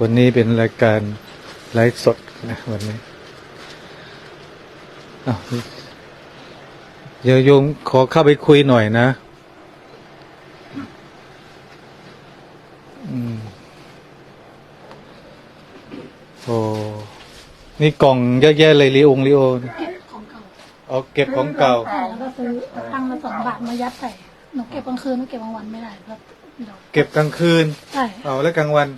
วันนี้เป็นรายการไลฟ์สดนะวันนี้อ้าวเดี๋ยวโยมขอเข้าไปคุยหน่อยนะอืมโอ้นี่กล่องเยอะแยะเลยลีองลีโอเก็บของเก่าเอาเก็บของเก่าใช่แล้วก็ซื้อตังค์ละสองบาทมายัดใส่หนูเก็บกลางคืนหนูเก็บกลางวันไม่ได้ครับเดี๋ยวเก็บกลางคืนใช่เอาแล้วกลางวัน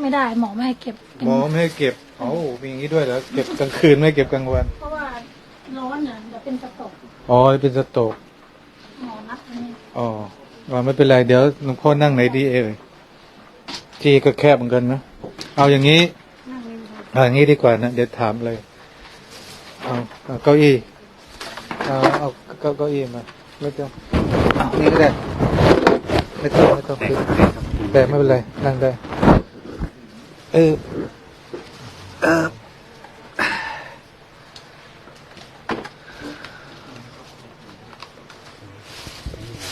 ไม่ได้หมอไม่ให้เก็บเป็นหมอไม่ให้เก็บเอ้ามีอย่างนี้ด้วยเหรอเก็บกลางคืนไม่เก็บกลางวันเพราะว่าร้อนเนี่ยเดี๋ยวเป็นสตอกอ๋อเป็นสโตรกหมอนัดอันนี้อ๋อว่าไม่เป็นไรเดี๋ยวหลวงพ่อนั่งไหนดีเอ่ยที่ก็แคบเหมือนกันนะเอาอย่างนี้นั่งเลยครับเอาอย่างนี้ดีกว่านะเดี๋ยวถามเลยเอาเอาเก้าอี้เอาเอาเก้าเก้าอี้มาไม่ต้องเอานี่ก็ได้ไม่ต้องไม่ต้องขึ้นแต่ไม่เป็นไรนั่งได้ เออ เออ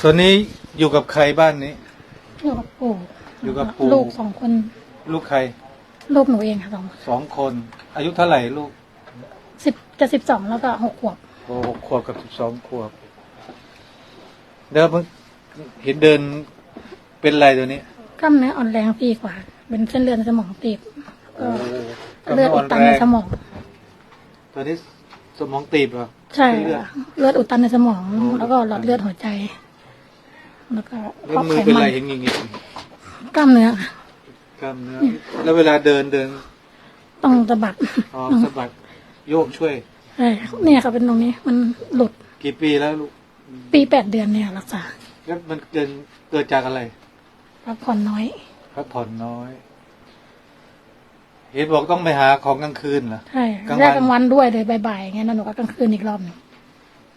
ตอนนี้อยู่กับใครบ้านนี้ อยู่กับปู่อยู่กับปู่ ลูกสองคน ลูกใคร ลูกหนูเองค่ะสองสองคน อายุเท่าไหร่ลูกสิบจะสิบสองแล้วก็หกขวบโอ้หกขวบกับสิบสองขวบเดี๋ยวเพิ่งเห็นเดินเป็นไรตัวนี้ กล้ามเนื้ออ่อนแรงปีกว่า เป็นเส้นเลือดในสมองตีบก็กำเลือดอุดตันในสมองตัวนี้สมองตีบเหรอใช่เส้นเลือดค่ะเลือดอุดตันในสมองโอ้แล้วก็หลอดเลือดหัวใจ แล้วก็แล้วพอกมือไขเป็นมัไรนเห็นอย่างงี้กล้ามเนื้อค่ะกล้ามเนื้อ แล้วเวลาเดินเดิน ต้องสะบัดอ๋อสะบัดโยกช่วยใช่เนี่ยค่ะเป็นตรงนี้มันหลุดกี่ปีแล้วลูกปีแปดเดือนเนี่ยรักษาแล้วมันเกิดเกิดจากอะไรพักผ่อนน้อย พักผ่อนน้อย เห็นบอกต้องไปหาของกลางคืนเหรอใช่กลางวันแรกกลางวันด้วยเลยบ่ายๆอย่างเงี้ยแล้วหนูก็กลางคืนอีกรอบหนึ่ง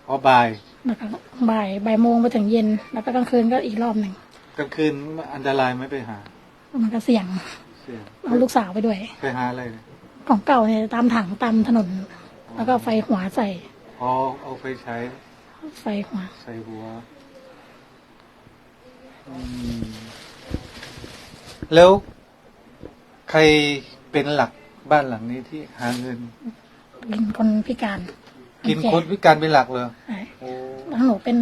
พอบ่ายแล้วก็บ่ายบ่ายโมงไปถึงเย็น แล้วก็กลางคืนก็อีกรอบหนึ่งกลางคืนอันตรายไหมไปหา มันก็เสี่ยงเสี่ยงเอาลูกสาวไปด้วย ไปหาอะไรเนี่ยของเก่าเนี่ยตามถังตามถนน แล้วก็ไฟหัวใส่พอเอาไปใช้ ไฟหัว ใส่หัวอืม แล้วใครเป็นหลักบ้านหลังนี้ที่หาเงินเป็นคนพิการกินแก่คนพิการเป็นหลักเลยใช่โอ้แล้วหนูเป็น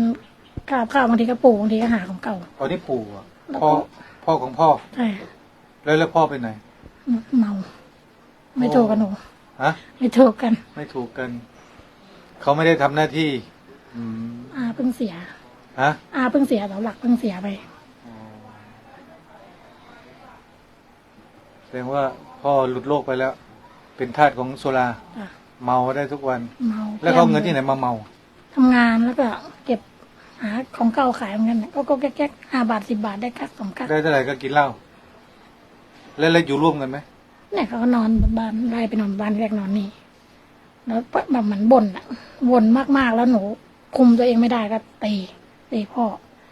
ข้าวข้าวบางทีก็ปลูกบางทีก็หาของเก่าตอนนี้ปู่อะแล้วพ่อก็พ่อของพ่อ ใช่แล้วแล้วพ่อไปไหน เมา ไม่ถูกกับหนู ฮะ ไม่ถูกกัน ไม่ถูกกัน เขาไม่ได้ทำหน้าที่ อืมอาเพิ่งเสีย ฮะ อาเพิ่งเสียเสาหลักเพิ่งเสียไป อ๋อแส ดงว่าพ่อหลุดโลกไปแล้ว เป็นทาสของโซลาอะเมาได้ทุกวัน เมาแล้วเขาเอาเงินที่ไหนมาเมา ทำงานแล้วก็เก็บหาของเก่าขายเหมือนกันน่ะก็ก็แก๊กๆห้าบาทสิบาทได้กักสองกักได้เท่าไหร่ก็กินเหล้าแล้วแล้วอยู่ร่วมกันไหมเนี่ยเขาก็นอนบ้านไล่ไปนอนบ้านแรกนอนนี่แล้วแบบเหมือนบ่นอะบ่นมากๆแล้วหนูคุมตัวเองไม่ได้ก็ตีตีพ่อ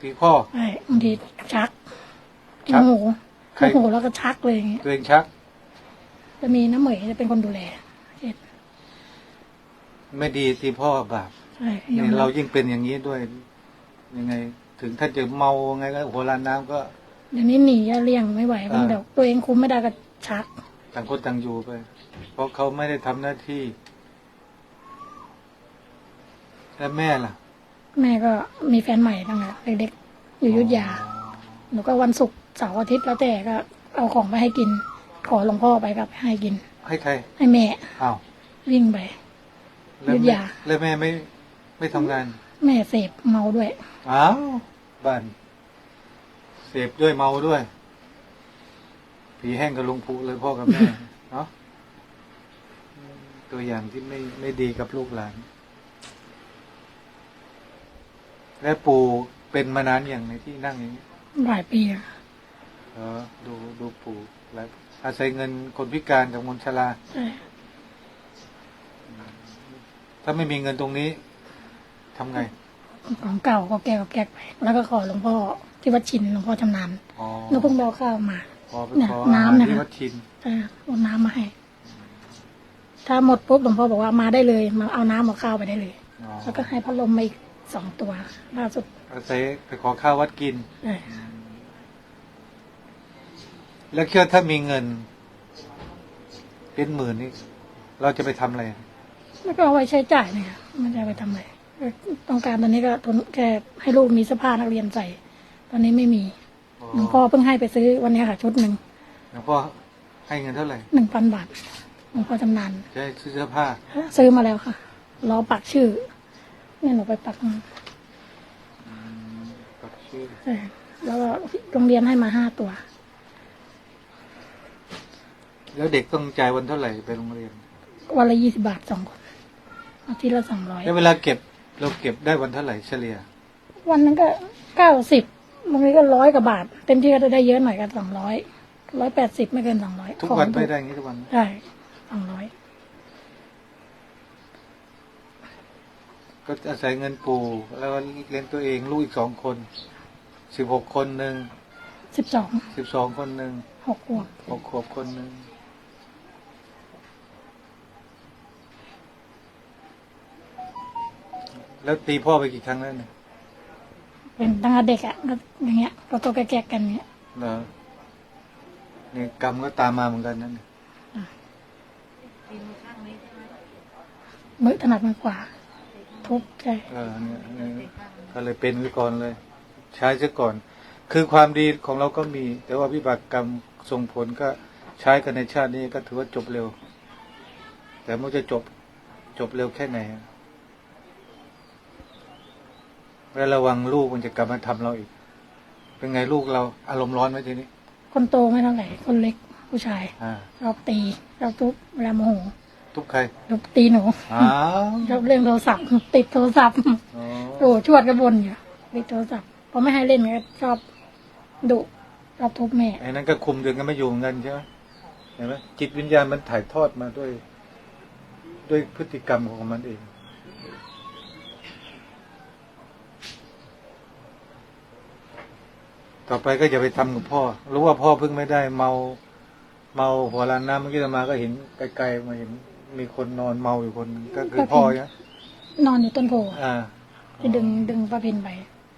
พี่พ่อ ใช่บางทีชักชักโมโห ใครโมโหแล้วก็ชักเลยอย่างเงี้ยตัวเองชัก จะมีน้าเหมยจะเป็นคนดูแลเช็ดไม่ดีที่พ่อบาปใช่ยอมนี่รัเราบยิ่งเป็นอย่างนี้ด้วย ยังไง ถึงท่านจะเมาไงก็หัวลานน้ำก็ เดี๋ยวนี้หนีจะเลี่ยงไม่ไหวบางอ่าเดี๋ยวตัวเองคุมไม่ได้ก็ชัก ต่างคนต่างอยู่ไป เพราะเขาไม่ได้ทำหน้าที่ แล้วแม่ล่ะแม่ก็มีแฟนใหม่ตั้งแต่เด็กๆอยู่อยุทธยา หนูก็วันศุกร์ เสาร์อาทิตย์แล้วแต่ก็เอาของไปให้กิน ขอหลวงพ่อไปก็ไปให้กิน ให้ใครให้แม่อ้าววิ่งไป แล้วยุธแม่ยา แล้วแม่ไม่ไม่ทำงาน แม่เสพเมาด้วย อ้าวบ้านเสพด้วยเมาด้วย ผีแห้งกับลุงพูเลยพ่อกับแม่ เนาะอืมตัวอย่างที่ไม่ไม่ดีกับลูกหลาน และปู่เป็นมานานอย่างในที่นั่งอย่างนี้หลายปีอะ เออดูดูปู่แล้วอาศัยเงินคนพิการกับคนชราใช่ถ้าไม่มีเงินตรงนี้ทำไง ของเก่าก็แก้ก็แก้ไปแล้วก็ขอหลวงพ่อที่วัดชินหลวงพ่อชำนาญอ๋อหนูเพิ่งไปเอาข้าวมาพอไปเนี่ยขอน้ำอาหารนะคะที่วัดชินเออเอาน้ำมาให้ ถ้าหมดปุ๊บหลวงพ่อบอกว่ามาได้เลย มาเอาน้ำเอาข้าวไปได้เลยอ๋อแล้วก็ให้พัดลมมาอีกสองตัวล่าสุดอาศัยไปขอข้าววัดกินเออ แล้วเชื่อถ้ามีเงิน เป็นหมื่นนี่เราจะไปทำอะไรแล้วก็เอาไว้ใช้จ่ายเนี่ยไม่ได้เอาไปทำอะไรต้องการตอนนี้ก็ทุนแค่ให้ลูกมีเสื้อผ้านักเรียนใส่ ตอนนี้ไม่มีหลวงพ่อเพิ่งให้ไปซื้อวันนี้ค่ะชุดหนึ่งหลวงพ่อให้เงินเท่าไหร่หนึ่งพันบาทหลวงพ่อจำนานจะให้ซื้อเสื้อผ้า ซื้อมาแล้วค่ะรอปักชื่อเนี่ยหนูไปปักมาปักชื่อใช่แล้วก็โรงเรียนให้มาห้าตัว แล้วเด็กต้องจ่ายวันเท่าไหร่ไปโรงเรียน วันละยี่สิบาทสองคนอาทิตย์ละสองร้อยแล้วเวลาเก็บเราเก็บได้วันเท่าไหร่เฉลี่ย วันนั้นก็เก้าสิบบางทีก็ร้อยกว่าบาท เต็มที่ก็จะได้เยอะหน่อยก็สองร้อยร้อยแปดสิบไม่เกินสองร้อยทุกวันไม่ได้อย่างนี้ทุกวันใช่สองร้อยก็อาศัยเงินปู่แล้วก็เลี้ยงตัวเองลูกอีกสองคนสิบหกคนหนึ่งสิบสองสิบสองคนหนึ่งหกขวบหกขวบคนหนึ่ง แล้วตีพ่อไปกี่ครั้งแล้วเนี่ยเป็นตั้งแต่เด็กอะก็อย่างเงี้ยก็ตัวแก่ๆกันเงี้ยเหรอเนี่ยกรรมก็ตามมาเหมือนกันนั่นยมือถนัดมือขวาทุบใช่เออเนี่ยเนี่ยก็เลยเป็นไว้ก่อนเลย ใช้ซะก่อน คือความดีของเราก็มี แต่ว่าวิบากกรรมส่งผลก็ใช้กันในชาตินี้ก็ถือว่าจบเร็ว แต่มันจะจบจบเร็วแค่ไหนอะ แล้วระวังลูกมันจะกลับมาทำเราอีก เป็นไงลูกเราอารมณ์ร้อนไหมทีนี้ คนโตไม่เท่าไหร่คนเล็กผู้ชายอ่าชอบตีชอบทุบเวลาโมโหทุกใครทุบตีหนูอ้าวชอบเรื่องโทรศัพท์ติดโทรศัพท์อ๋อโอ้ชวดกระบนอยู่ติดโทรศัพท์พอไม่ให้เล่นก็ชอบดุชอบทุบแม่ ไอ้นั้นก็คุมเดือนกันไม่อยู่เหมือนกันใช่ไหมเห็นไหมจิตวิญญาณมันถ่ายทอดมาด้วย ด้วยพฤติกรรมของมันเอง ต่อไปก็อย่าไปทำกับพ่อ รู้ว่าพ่อเพิ่งไม่ได้เมา เมาหัวลานน้ำเมื่อกี้อาตมาก็เห็นไกลๆมาเห็นมีคนนอนเมาอยู่คนหนึ่งก็คือพ่อใช่ไหมนอนอยู่ต้นโพอ่าที่ดึงดึงป้าพินไป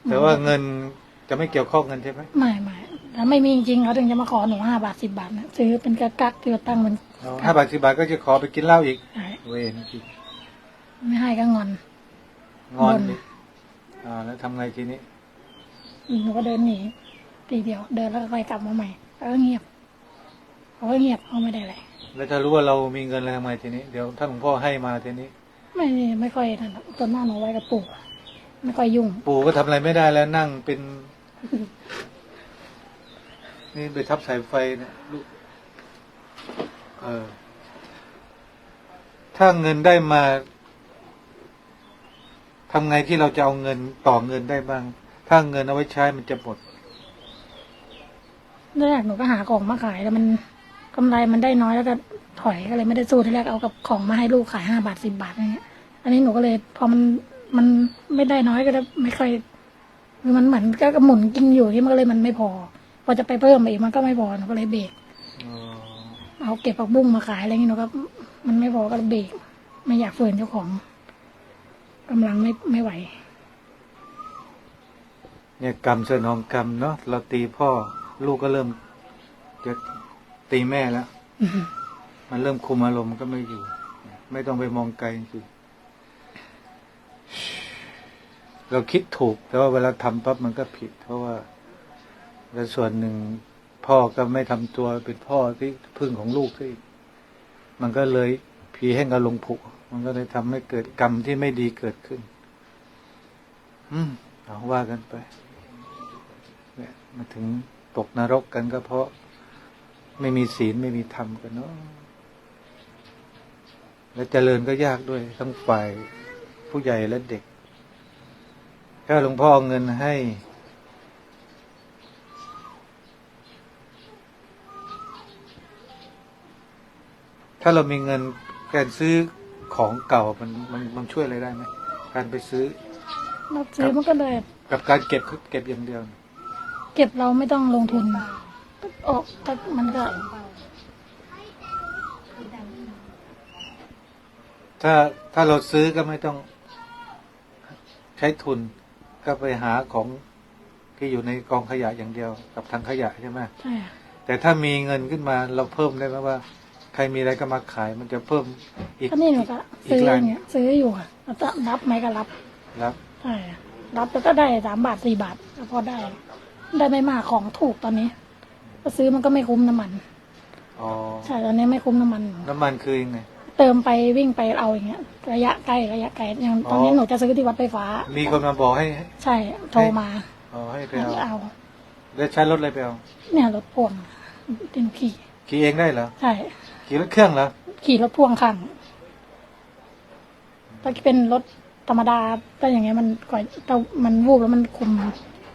แต่ว่าเงินจะไม่เกี่ยวข้องกันใช่ไหมไม่ไม่ถ้าไม่มีจริงๆเขาถึงจะมาขอหนูห้าบาทสิบบาทนะซื้อเป็นกักกักที่เราตั้งมันห้าบาทสิบาทก็จะขอไปกินเหล้าอีกใช่เวรจริงไม่ให้ก็งอน งอนบ่นอีกอ่าแล้วทำไงทีนี้หนูก็เดินหนี ทีเดียว เดินแล้วก็ค่อยกลับมาใหม่แล้วก็เงียบเขาก็เงียบเขาไม่ได้อะไรแล้วถ้ารู้ว่าเรามีเงินอะไรทำไงทีนี้เดี๋ยวถ้าหลวงพ่อให้มาทีนี้ ไม่ไม่ค่อยนั่นหรอกตัวหน้าหนูไว้กับปู่ไม่ค่อยยุ่ง ปู่ก็ทำอะไรไม่ได้แล้วนั่งเป็น นี่ไปทับสายไฟเนะลูกเออ ถ้าเงินได้มาทำไงที่เราจะเอาเงินต่อเงินได้บ้าง ถ้าเงินเอาไว้ใช้มันจะหมด แรกหนูก็หาของมาขายแล้วมันกำไรมันได้น้อยแล้วก็ถอยก็เลยไม่ได้สู้ที่แรกเอากับของมาให้ลูกขายห้าบาทสิบบาทอะไรเงี้ย อันนี้หนูก็เลยพอมันมันไม่ได้น้อยก็เลยไม่ค่อยคือมันเหมือนก็หมุนกินอยู่ที่มันก็เลยมันไม่พอ พอจะไปเพิ่มอีกมันก็ไม่พอหนูก็เลยเบรกอ๋อเอาเก็บผักบุ้งมาขายอะไรเงี้ยหนูก็มันไม่พอก็เลยเบรกไม่อยากฝืนเจ้าของกำลังไม่ไม่ไหว เนี่ยกรรมสนองกรรมเนาะเราตีพ่อ ลูกก็เริ่มจะตีแม่แล้ว มันเริ่มคุมอารมณ์ก็ไม่อยู่ ไม่ต้องไปมองไกลจริงๆเราคิดถูก แต่ว่าเวลาทำปั๊บมันก็ผิด เพราะว่าและส่วนหนึ่งพ่อก็ไม่ทำตัวเป็นพ่อที่พึ่งของลูกที่มันก็เลยผีแห่งอารมณ์ผุมันก็เลยทำให้เกิดกรรมที่ไม่ดีเกิดขึ้น อืมเอาว่ากันไปเนี่ยมาถึง ตกนรกกันก็เพราะ ไม่มีศีลไม่มีธรรมกันเนาะและเจริญก็ยากด้วย ทั้งฝ่ายผู้ใหญ่และเด็กถ้าหลวงพ่อเอาเงินให้ ถ้าเรามีเงินการซื้อของเก่ามันมันมันช่วยอะไรได้ไหมการไปซื้อเราซื้อมันก็เลย กับการเก็บคือเก็บอย่างเดียว เก็บเราไม่ต้องลงทุนออกถ้ามันก็ ถ้าถ้าเราซื้อก็ไม่ต้องใช้ทุนก็ไปหาของที่อยู่ในกองขยะอย่างเดียว กับทางขยะใช่ไหมใช่อะแต่ถ้ามีเงินขึ้นมาเราเพิ่มได้ไหมว่า ใครมีอะไรก็มาขายมันจะเพิ่มอีกก็นี่หนูก็อีซื้กอร้าอนย่างเงี้ยซื้ออยู่ค่ะแล้วก็รับไหมก็รับ รับใช่ค่ะรับแล้วก็ได้สามบาทสี่บาทก็พอได้ ได้ไม่มากของถูกตอนนี้ก็ซื้อมันก็ไม่คุ้มน้ำมันอ๋อ ใช่ตอนนี้ไม่คุ้มน้ำมัน น้ำมันคือยังไง เติมไปวิ่งไปเอาอย่างเงี้ย ระยะไกลระยะไกลอย่างตอนนี้อ๋อ หนูจะซื้อที่วัดไฟฟ้า มีคนมาบอกให้ใช่โทรมาอ๋อให้ไปให้เอา เอา แล้วใช้รถอะไรไปเอา เนี่ยรถพ่วงตินขี่ขี่เองได้เหรอ ใช่ขี่รถเครื่องเหรอ ขี่รถพ่วงข้างถ้าเป็นรถธรรมดาถ้าอย่างเงี้ยมันก่อนถ้ามันวูบแล้วมันคุม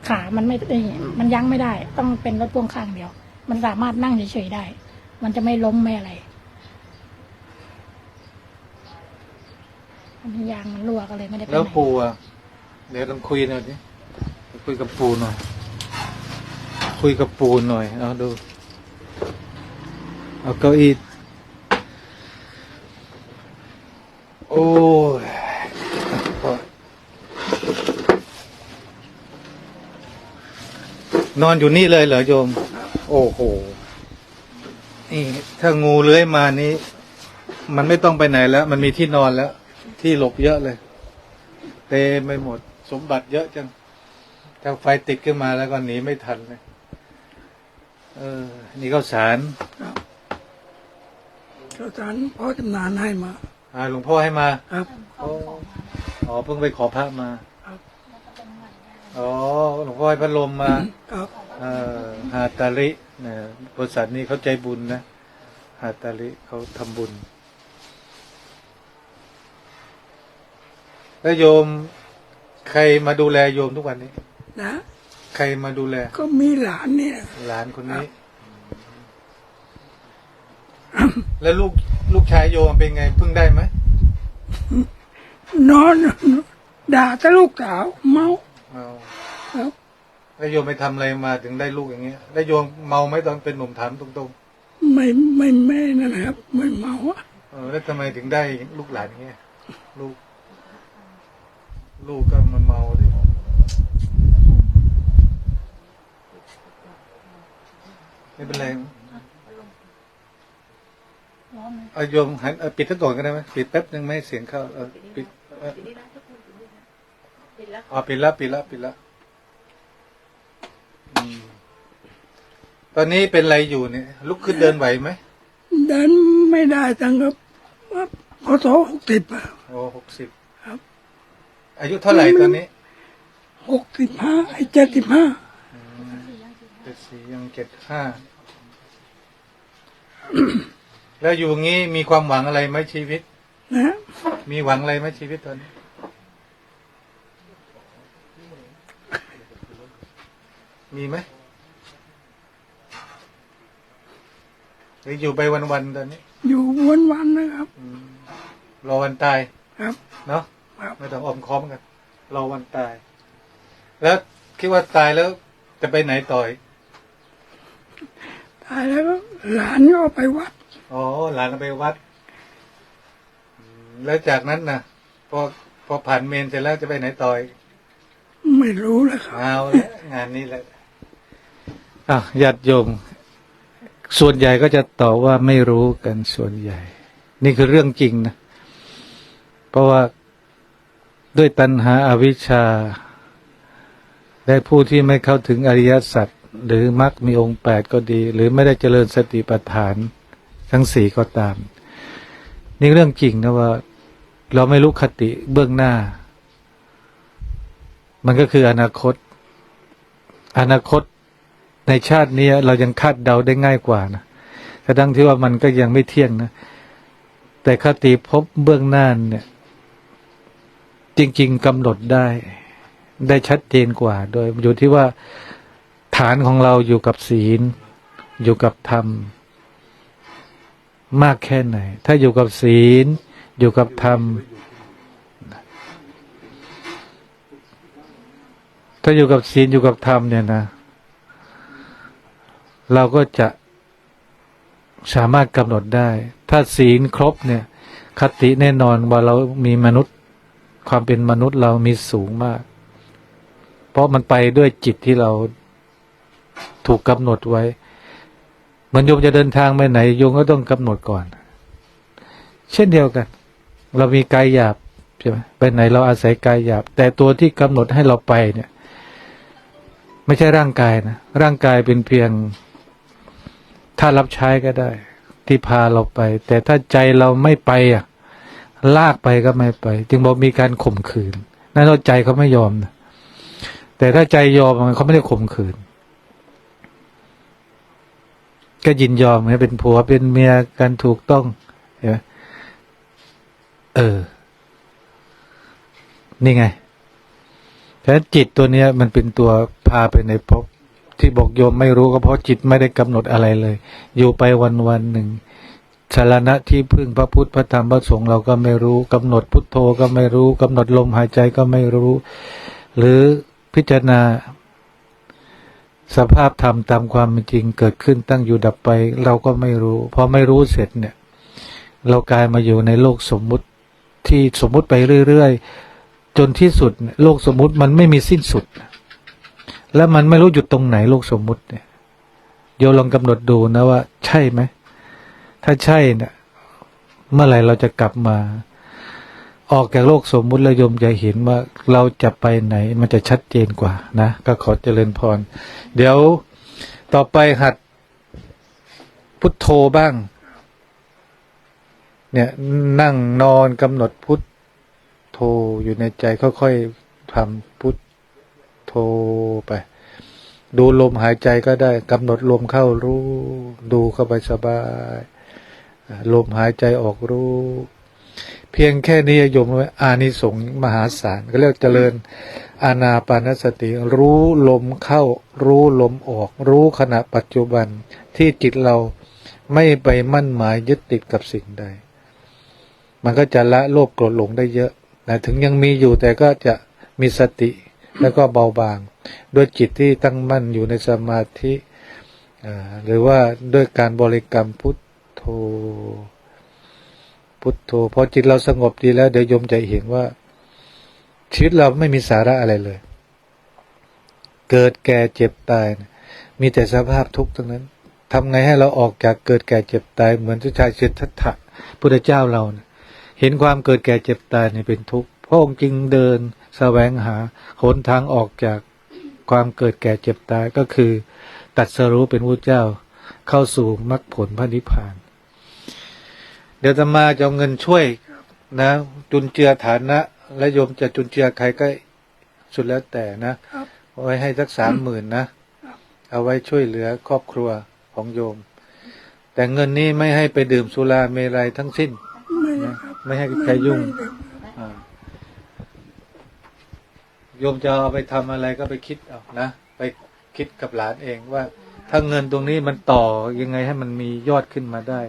ขามันไม่มันยั้งไม่ได้ ต้องเป็นรถพ่วงข้างเดียว มันสามารถนั่งเฉยๆได้ มันจะไม่ล้มไม่อะไรอันนี้ยางมันรั่วก็เลยไม่ได้ไปแล้วปูอะเดี๋ยวต้องคุยหน่อยดิคุยกับปูหน่อย คุยกับปูหน่อยเอาดูเอาเก้าอี้ โอ้ย นอนอยู่นี่เลยเหรอโยม โอ้โหนี่ถ้างูเลื้อยมานี้ มันไม่ต้องไปไหนแล้ว มันมีที่นอนแล้ว ที่หลบเยอะเลย เต็มไปหมด สมบัติเยอะจังถ้าไฟติดขึ้นมาแล้วก็หนีไม่ทันเลย เออ นี่ก็สารข้าวสารพ่อจำนานให้มา อ่าหลวงพ่อให้มา ครับ อ๋ออ๋อเพิ่งไปขอพระมาครับ อ๋อหลวงพ่อให้พัดลมมาครับเอ่อหาตาลิเนี่ยบริษัทนี้เขาใจบุญนะหาตาลิเขาทำบุญ แล้วโยม ใครมาดูแลโยมทุกวันนี้ นะ ใครมาดูแล ก็มีหลานเนี่ย หลานคนนี้ แล้วลูกลูกชายโยมเป็นไงเพิ่งได้ไหมนอน ด่าแต่ลูกสาวเมาเมาครับ แล้วโยมไปทำอะไรมาถึงได้ลูกอย่างเงี้ยแล้วโยมเมาไหมตอนเป็นหนุ่มถามตรงไม่ไม่ไม่นั่นนะครับ ไม่เมาอะๆเออแล้วทำไมถึงได้ลูกหลานอย่างเงี้ยลูก ลูกก็มันเมาดิไม่เป็นไรร้อนไหมเอาโยมหันเอาปิดทั้งก่อนก็ได้ไหมปิดแป๊บนึงไม่ให้เสียงเข้าเออ ปิดเอออ๋อปิดแล้วปิดแล้วปิดแล้วอืมตอนนี้เป็นอะไรอยู่เนี่ย ลุกขึ้นเดินไหวไหมเดินไม่ได้จังครับว่าพอโตหกสิบอะโอ้หกสิบครับ อายุเท่าไหร่ตอนนี้หกสิบห้าไอ้เจ็ดสิบห้าเจ็ดสี่ยังเจ็ดห้าแล้วอยู่งี้มีความหวังอะไรไหมชีวิตนะมีหวังอะไรไหมชีวิตตอนนี้ มีไหมหรืออยู่ไปวันๆตอนนี้ อยู่วันวันๆนะครับ อืมรอวันตาย ครับ เนาะครับ ไม่ต้องออมค้อมกันรอวันตาย แล้วคิดว่าตายแล้วจะไปไหนต่อยตายแล้วก็หลานก็เอาไปวัด อ๋อ หลานไปวัดอืมแล้วจากนั้นนะพอพอผ่านเมนเสร็จแล้วจะไปไหนต่อย ไม่รู้เลยครับเอาละงานนี้แหละ อะญาติโยม ส่วนใหญ่ก็จะตอบว่าไม่รู้กันส่วนใหญ่ นี่คือเรื่องจริงนะ เพราะว่าด้วยตัณหาอาวิชชา ได้ผู้ที่ไม่เข้าถึงอริยสัจหรือมรรคมีองค์แปดก็ดี หรือไม่ได้เจริญสติปัฏฐานทั้งสี่ก็ตาม นี่เรื่องจริงนะว่า เราไม่รู้คติเบื้องหน้า มันก็คืออนาคต อนาคต ในชาตินี้เรายังคาดเดาได้ง่ายกว่านะกระทั่งที่ว่ามันก็ยังไม่เที่ยงนะ แต่คติพบเบื้องหน้าเนี่ย จริง ๆกำหนดได้ ได้ชัดเจนกว่า โดยอยู่ที่ว่าฐานของเราอยู่กับศีล อยู่กับธรรม มากแค่ไหน ถ้าอยู่กับศีล อยู่กับธรรม ถ้าอยู่กับศีลอยู่กับธรรมเนี่ยนะ เราก็จะสามารถกำหนดได้ ถ้าศีลครบเนี่ย คติแน่นอนว่าเรามีมนุษย์ ความเป็นมนุษย์เรามีสูงมาก เพราะมันไปด้วยจิตที่เราถูกกำหนดไว้เหมันโยมจะเดินทางไปไหนโยมก็ต้องกำหนดก่อน เช่นเดียวกัน เรามีกายหยาบใช่ไหมไปไหนเราอาศัยกายหยาบ แต่ตัวที่กำหนดให้เราไปเนี่ย ไม่ใช่ร่างกายนะร่างกายเป็นเพียง ถ้ารับใช้ก็ได้ ที่พาเราไป แต่ถ้าใจเราไม่ไปอะ ลากไปก็ไม่ไป จึงบอกมีการข่มขืนนั่นเราใจเขาไม่ยอมนะแต่ถ้าใจยอมมันเขาไม่ได้ข่มขืน ก็ยินยอมให้เป็นผัวเป็นเมียกันถูกต้องเห็นไหมเออ นี่ไงแต่จิตตัวเนี้ย มันเป็นตัวพาไปในภพ ที่บอกโยมไม่รู้ก็เพราะจิตไม่ได้กำหนดอะไรเลย อยู่ไปวันวันหนึ่งสารณะที่พึ่งพระพุทธพระธรรมพระสงฆ์เราก็ไม่รู้กำหนดพุทโธก็ไม่รู้กำหนดลมหายใจก็ไม่รู้ หรือพิจารณา สภาพธรรมตามความเป็นจริงเกิดขึ้นตั้งอยู่ดับไป เราก็ไม่รู้พอไม่รู้เสร็จเนี่ย เรากลายมาอยู่ในโลกสมมุติที่สมมุติไปเรื่อยๆจนที่สุด โลกสมมุติมันไม่มีสิ้นสุด แล้วมันไม่รู้หยุดตรงไหนโลกสมมุติเนี่ยโยลองกำหนดดูนะว่า ใช่ไหม ถ้าใช่เนี่ยเมื่อไหร่เราจะกลับมา ออกจากโลกสมมุติแล้วโยมจะเห็นว่าเราจะไปไหน มันจะชัดเจนกว่านะ ก็ขอเจริญพร เดี๋ยวต่อไปหัดพุทโธบ้าง เนี่ยนั่งนอนกำหนดพุทโธอยู่ในใจค่อยๆทำพุท โธไป ดูลมหายใจก็ได้กำหนดลมเข้ารู้ ดูเข้าไปสบายลมหายใจออกรู้ เพียงแค่นี้โยมอานิสงส์มหาศาลก็เรียกเจริญอานาปานสติ รู้ลมเข้า รู้ลมออก รู้ขณะปัจจุบันที่จิตเราไม่ไปมั่นหมายยึดติดกับสิ่งใด มันก็จะละโลภโกรธหลงได้เยอะนะถึงยังมีอยู่แต่ก็จะมีสติ แล้วก็เบาบาง ด้วยจิตที่ตั้งมั่นอยู่ในสมาธิหรือว่าด้วยการบริกรรมพุทโธพุทโธพอจิตเราสงบดีแล้ว เดี๋ยวโยมจะเห็นว่า ชีวิตเราไม่มีสาระอะไรเลย เกิดแก่เจ็บตายนะมีแต่สภาพทุกข์ทั้งนั้นทำไงให้เราออกจากเกิดแก่เจ็บตาย เหมือนทุชายเชษฐถะพุทธเจ้าเรานะเห็นความเกิดแก่เจ็บตายเนี่ยเป็นทุกข์พระองค์จึงเดิน แสวงหาหนทางออกจากความเกิดแก่เจ็บตายก็คือ ตัดสรู้เป็นพระเจ้าเข้าสู่มรรคผลพระนิพพาน เดี๋ยวจะมาจะเอาเงินช่วยนะ จุนเจือฐานะ และโยมจะจุนเจือใครก็สุดแล้วแต่นะเอาไว้ให้สักสามหมื่นนะ เอาไว้ช่วยเหลือครอบครัวของโยม แต่เงินนี้ไม่ให้ไปดื่มสุราเมรัยทั้งสิ้นนะไม่ให้ใครยุ่ง อ่า โยมจะเอาไปทำอะไรก็ไปคิดเอานะไปคิดกับหลานเองว่า ถ้าเงินตรงนี้มันต่อยังไงให้มันมียอดขึ้นมาได้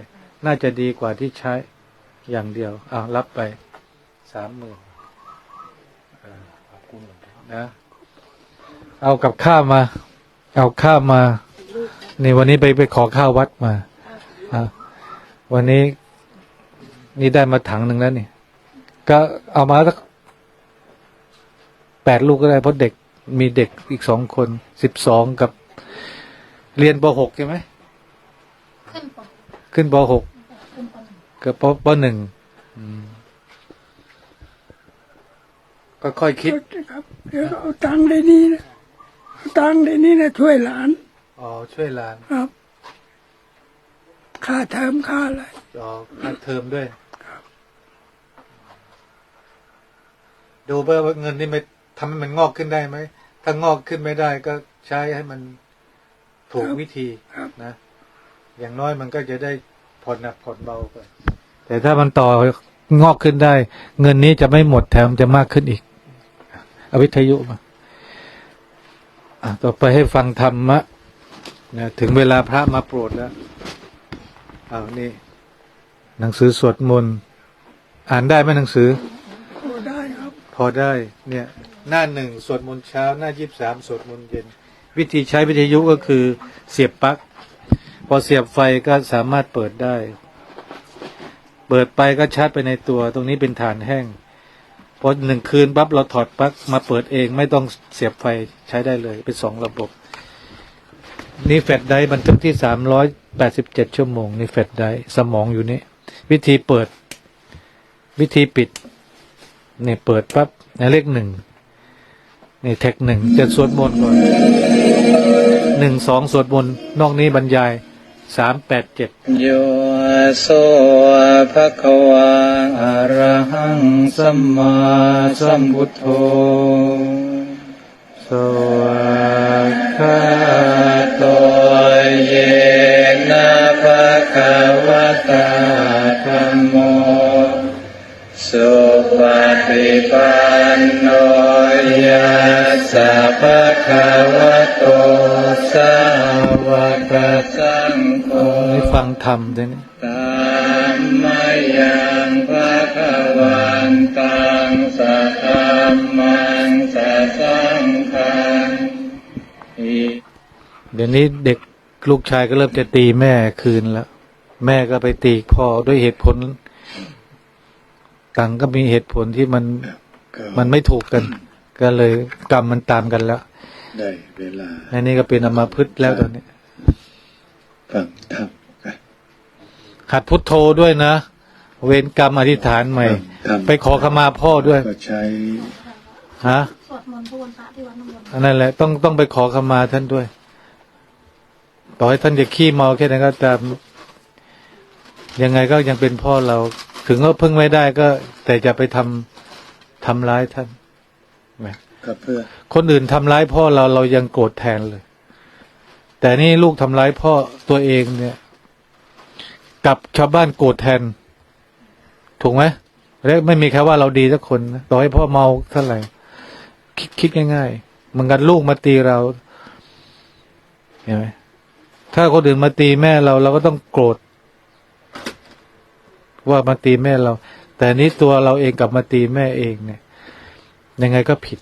น่าจะดีกว่าที่ใช้อย่างเดียวเอารับไปสามหมื่นนะเอากับข้ามา เอาข้ามานี่วันนี้ไปไปขอข้าววัดมาอวันนี้นี่ได้มาถังหนึ่งแล้วนี่ ก็เอามาสัก แปดลูกก็ได้เพราะเด็กมีเด็กอีกสองคนสิบสองกับ เรียนปหกใช่ไหมขึ้นปกขึ้นปหกขึ้นปหนึ่งกับปปหนึ่งอืมก็ค่อยคิดครับเดี๋ยวเอาตังค์ในนี้นะเอาตังค์ในนี้นะช่วยหลานอ๋อช่วยหลานครับ ค่าเทอมค่าอะไรอ๋อค่าเทอมด้วยดูเพื่อว่าเงินนี่ไม่ ทำให้มันงอกขึ้นได้ไหม ถ้างอกขึ้นไม่ได้ก็ใช้ให้มันถูกวิธีครับนะ อย่างน้อยมันก็จะได้ผ่อนหนักผ่อนเบาไป แต่ถ้ามันต่องอกขึ้นได้ เงินนี้จะไม่หมดแถมจะมากขึ้นอีกเอาวิทยุมาอะต่อไปให้ฟังธรรมะนะถึงเวลาพระมาโปรดแล้ว เอานี่ หนังสือสวดมนต์ อ่านได้ไหมหนังสือโอ้ได้ครับ พอได้ เนี่ย หน้าหนึ่งสวดมนต์เช้า หน้ายี่สามสวดมนต์เย็น วิธีใช้วิทยุก็คือเสียบปลั๊กพอเสียบไฟก็สามารถเปิดได้ เปิดไปก็ชาร์จไปในตัว ตรงนี้เป็นฐานแห้งพอหนึ่งคืนปั๊บเราถอดปลั๊กมาเปิดเองไม่ต้องเสียบไฟใช้ได้เลย เป็นสองระบบ นี่แฟลชไดร์บันทึกที่สามร้อยแปดสิบเจ็ดชั่วโมง นี่แฟลชไดรฟ์สมองอยู่นี่วิธีเปิด วิธีปิดเนี่ยเปิดปั๊บเลขหนึ่ง นี่แท็กหนึ่งจะสวดมนต์ก่อนหนึ่งสองสวดมนต์นอกนี้บรรยายสามแปดเจ็ดโยโสภะคะวาอะระหังสัมมาสัมพุทโธสวากขาโตเยนะภะคะวะตาธัมโม สุปฏิปันโนยัสสะภะคะวะโตสาวกสังโฆให้ฟังธรรมด้วยนี่ตัมมายังภะคะวันตังสัทธัมมังสัสังฆังเดี๋ยวนี้เด็กลูกชายก็เริ่มจะตีแม่คืนแล้ว แม่ก็ไปตีพ่อด้วยเหตุผล ต่างก็มีเหตุผลที่มันก็มันไม่ถูกกัน ก็เลยกรรมมันตามกันแล้ว ได้เวลาอันนี้ก็เป็นอมาพึษแล้วตอนนี้ฟังธรรมกันหัดพุทโธด้วยนะ เวรกรรมอธิษฐานใหม่ฟังธรรมไปขอขมาพ่อด้วยก็ใช้ฮะสวดมนต์ทุกวันพระที่วัดน้ำมนต์อันนั้นแหละต้องต้องไปขอขมาท่านด้วย ต่อให้ท่านจะขี้เมาแค่ไหนก็ตามยังไงก็ยังเป็นพ่อเรา ถึงว่าพึ่งไม่ได้ก็ แต่จะไปทำทำร้ายท่านก็เพื่อ คนอื่นทำร้ายพ่อเราเรายังโกรธแทนเลย แต่นี่ลูกทำร้ายพ่อตัวเองเนี่ย กับชาวบ้านโกรธแทน ถูกไหมและไม่มีใครว่าเราดีสักคนนะต่อให้พ่อเมาเท่าไหร่คิดคิดง่ายๆเหมือนกันลูกมาตีเราเห็นไหมถ้าคนอื่นมาตีแม่เราเราก็ต้องโกรธ ว่ามาตีแม่เรา แต่นี้ตัวเราเองกลับมาตีแม่เองเนี่ย ยังไงก็ผิด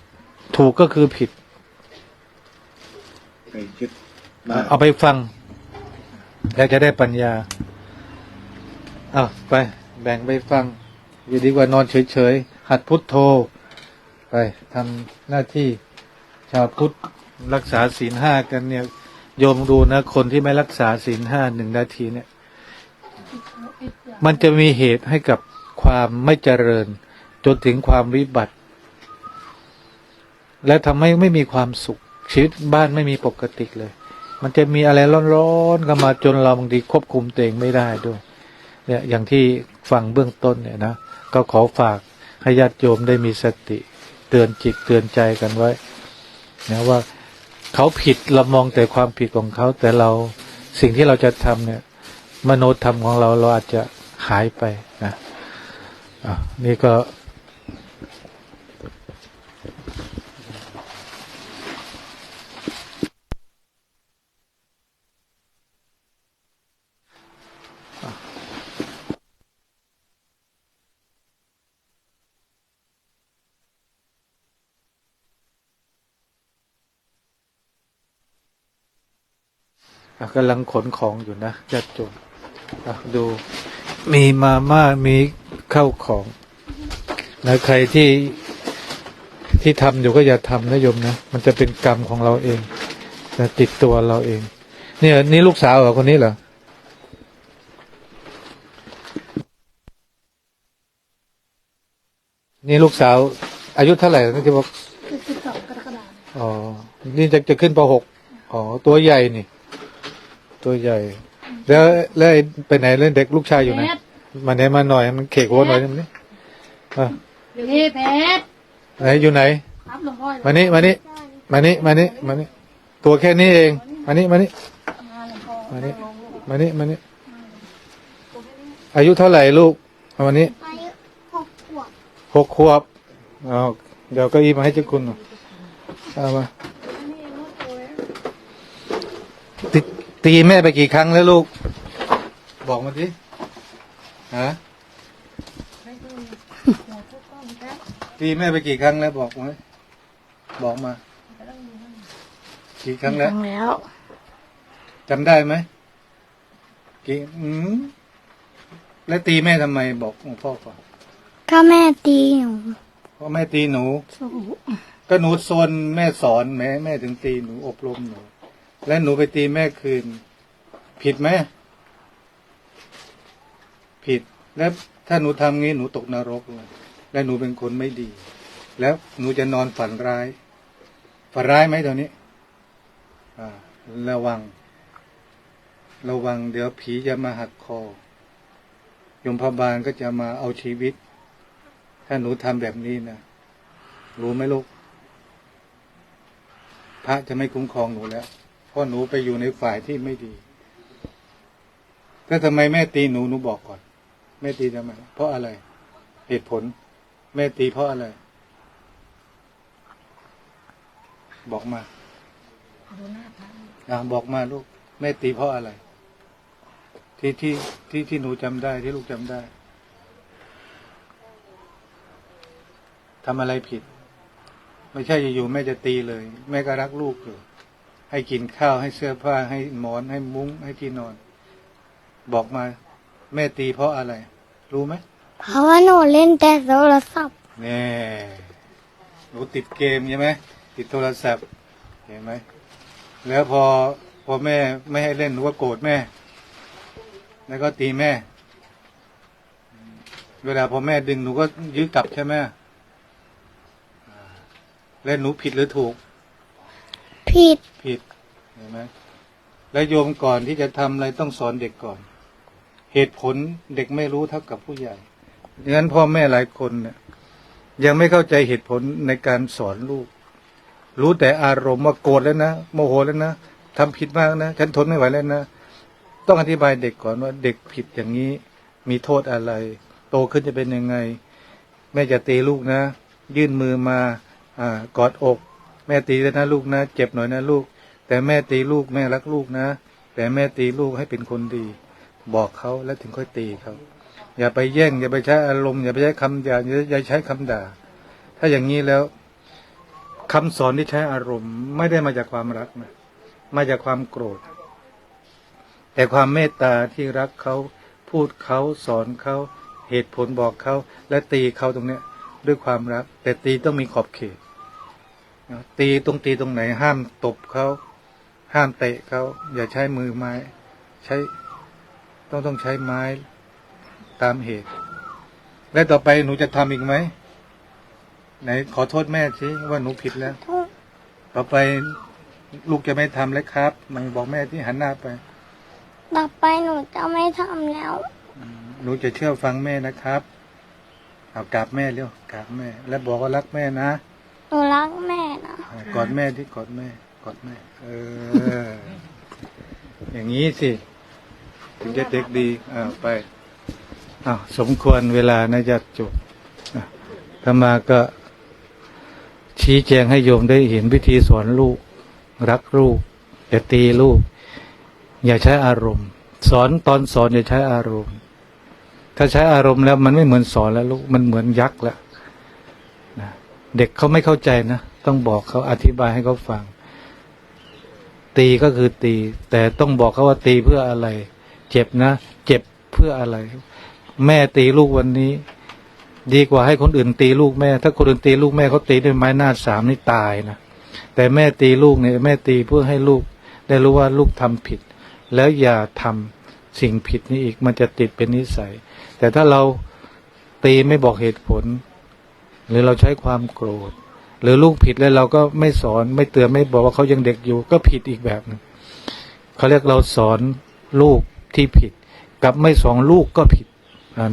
ถูกก็คือผิดไปยึดบ้านเอาไปฟัง แล้วจะได้ปัญญาอ้าวไป แบ่งไปฟังอยู่ดีกว่านอนเฉยๆ หัดพุทโธ ไปทำหน้าที่ชาวพุทธรักษาศีลห้ากันเนี่ย โยมดูนะ คนที่ไม่รักษาศีลห้าหนึ่งนาทีเนี่ย มันจะมีเหตุให้กับความไม่เจริญ จนถึงความวิบัติ และทำให้ไม่มีความสุข ชีวิตบ้านไม่มีปกติเลย มันจะมีอะไรร้อนๆเข้ามาจนเราบางทีควบคุมตัวเองไม่ได้ด้วย เนี่ยอย่างที่ฟังเบื้องต้นเนี่ยนะก็ขอฝากให้ญาติโยมได้มีสติ เตือนจิตเตือนใจกันไว้นะว่าเขาผิดเรามองแต่ความผิดของเขา แต่เราสิ่งที่เราจะทำเนี่ย มโนธรรมของเราเราอาจจะ หายไปนะอะนี่ก็อะกำลังขนของอยู่นะญาติโยมอะดู มีมาม่ามีข้าวของนะใครที่ที่ทำอยู่ก็อย่าทำนะโยมนะมันจะเป็นกรรมของเราเองจะติดตัวเราเอง เนี่ยนี่ลูกสาวเหรอคนนี้เหรอนี่ลูกสาว อายุเท่าไหร่นะที่บอกคือสิบสองกรกฎาคมอ๋อ นี่จะจะขึ้นปหกอ๋อ ตัวใหญ่นี่ ตัวใหญ่ แล้วแล้วไอ้ไปไหนเล่นเด็กลูกชายอยู่ไหนเพชรมาไหนมาหน่อยมันเขกหัวหน่อยนี่นี่อะพี่เพชรไหนอยู่ไหน ครับหลวงพ่อมานี่มานี่มานี่มานี่มานี่ตัวแค่นี้เองมานี่มานี่มาหลวงพ่อมานี่มานี่มานี่อายุเท่าไหร่ลูกเอาวันนี้อายุหกขวบหกขวบเอาเดี๋ยวเก็อีมาให้เจ้าคุณหน่อยเอามาตี ตีแม่ไปกี่ครั้งแล้วลูก บอกมาสิฮะตีแม่ไปกี่ครั้งแล้วบอกมาบอกมา กี่ครั้งแล้วฟังแล้วจำได้ไหมกี่อืมแล้วตีแม่ทำไมบอกหลวงพ่อก่อนก็แม่ตีหนูเพราะแม่ตีหนูสู้ก็หนูซนแม่สอนแม่แม่ถึงตีหนูอบรมหนู และหนูไปตีแม่คืน ผิดไหมผิด แล้วถ้าหนูทำงี้หนูตกนรกเลยและหนูเป็นคนไม่ดี แล้วหนูจะนอนฝันร้าย ฝันร้ายไหมตอนนี้ระวัง ระวัง เดี๋ยวผีจะมาหักคอยมพบาลก็จะมาเอาชีวิต ถ้าหนูทำแบบนี้นะรู้ไหมลูกพระจะไม่คุ้มครองหนูแล้ว เพราะหนูไปอยู่ในฝ่ายที่ไม่ดีแล้วทำไมแม่ตีหนูหนูบอกก่อน แม่ตีทำไม เพราะอะไร เหตุผล แม่ตีเพราะอะไร บอกมาดูหน้าพระอ่าบอกมาลูก แม่ตีเพราะอะไร ที่ที่ที่ที่หนูจำได้ที่ลูกจำได้ทำอะไรผิด ไม่ใช่อยู่ๆแม่จะตีเลย แม่ก็รักลูกอยู่ ให้กินข้าวให้เสื้อผ้าให้หมอนให้มุ้งให้ที่นอน บอกมา แม่ตีเพราะอะไร รู้ไหมเพราะว่าหนูเล่นแต่โทรศัพท์แน่หนูติดเกมใช่ไหมติดโทรศัพท์เห็นไหมแล้วพอพอแม่ไม่ให้เล่นหนูก็โกรธแม่ แล้วก็ตีแม่ เวลาพอแม่ดึงหนูก็ยื้อกลับใช่ไหมอ่าแล้วหนูผิดหรือถูก ผิด ผิดเห็นไหมแล้วโยมก่อนที่จะทำอะไรต้องสอนเด็กก่อน เหตุผลเด็กไม่รู้เท่ากับผู้ใหญ่ดังนั้นพ่อแม่หลายคนเนี่ยยังไม่เข้าใจเหตุผลในการสอนลูก รู้แต่อารมณ์ว่าโกรธแล้วนะโมโหแล้วนะทำผิดมากนะฉันทนไม่ไหวแล้วนะต้องอธิบายเด็กก่อนว่าเด็กผิดอย่างนี้ มีโทษอะไร โตขึ้นจะเป็นยังไง แม่จะตีลูกนะ ยื่นมือมาอ่ากอดอก ม่ตีแล้วนะลูกนะเจ็บหน่อยนะลูก แต่แม่ตีลูกแม่รักลูกนะ แต่แม่ตีลูกให้เป็นคนดี บอกเขาแล้วถึงค่อยตีเขาอย่าไปแย่ง อย่าไปใช้อารมณ์อย่าไปใช้คำอย่าอย่าใช้คำด่า ถ้าอย่างนี้แล้วคำสอนที่ใช้อารมณ์ ไม่ได้มาจากความรักนะมาจากความโกรธ แต่ความเมตตาที่รักเขาพูดเขาสอนเขาเหตุผลบอกเขาและตีเขาตรงเนี้ย ด้วยความรัก แต่ตีต้องมีขอบเขต ตีตรงตีตรงไหน ห้ามตบเขาห้ามเตะเขาอย่าใช้มือไม้ ใช้ ต้องต้องใช้ไม้ตามเหตุ และต่อไปหนูจะทำอีกไหมไหนขอโทษแม่สิว่าหนูผิดแล้วโทษต่อไปลูกจะไม่ทำแล้วครับมันบอกแม่ที่หันหน้าไป ต่อไปหนูจะไม่ทำแล้ว หนูจะเชื่อฟังแม่นะครับ เอากราบแม่เร็วกราบแม่ แล้วบอกว่ารักแม่นะ หนูรักแม่นะอ่ากอดแม่ที่กอดแม่กอดแม่ เออ อย่างนี้สิถึงจะเด็กดีอ่าไปอ้าวสมควรเวลานะจะจบอะธรรมาก็ชี้แจงให้โยมได้เห็นวิธีสอนลูก รักลูกอย่าตีลูก อย่าใช้อารมณ์ สอนตอนสอนอย่าใช้อารมณ์ ถ้าใช้อารมณ์แล้วมันไม่เหมือนสอนแล้วลูกมันเหมือนยักษ์แล้วนะ เด็กเขาไม่เข้าใจนะ ต้องบอกเขาอธิบายให้เขาฟัง ตีก็คือตี แต่ต้องบอกเขาว่าตีเพื่ออะไร เจ็บนะ เจ็บเพื่ออะไร แม่ตีลูกวันนี้ ดีกว่าให้คนอื่นตีลูกแม่ ถ้าคนอื่นตีลูกแม่เขาตีด้วยไม้หน้าสามนี่ตายนะแต่แม่ตีลูกเนี่ยแม่ตีเพื่อให้ลูก ได้รู้ว่าลูกทำผิด แล้วอย่าทำสิ่งผิดนี้อีกมันจะติดเป็นนิสัย แต่ถ้าเราตีไม่บอกเหตุผล หรือเราใช้ความโกรธ หรือลูกผิดแล้วเราก็ไม่สอนไม่เตือนไม่บอกว่าเขายังเด็กอยู่ ก็ผิดอีกแบบนึงเขาเรียกเราสอนลูกที่ผิด กับไม่สอนลูกก็ผิด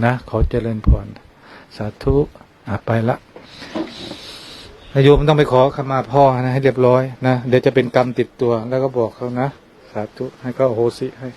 นะขอเจริญพรสาธุไปละโยมต้องไปขอขมาพ่อนะให้เรียบร้อยนะเดี๋ยวจะเป็นกรรมติดตัวแล้วก็บอกเขานะ สาธุให้ก็อโหสิให้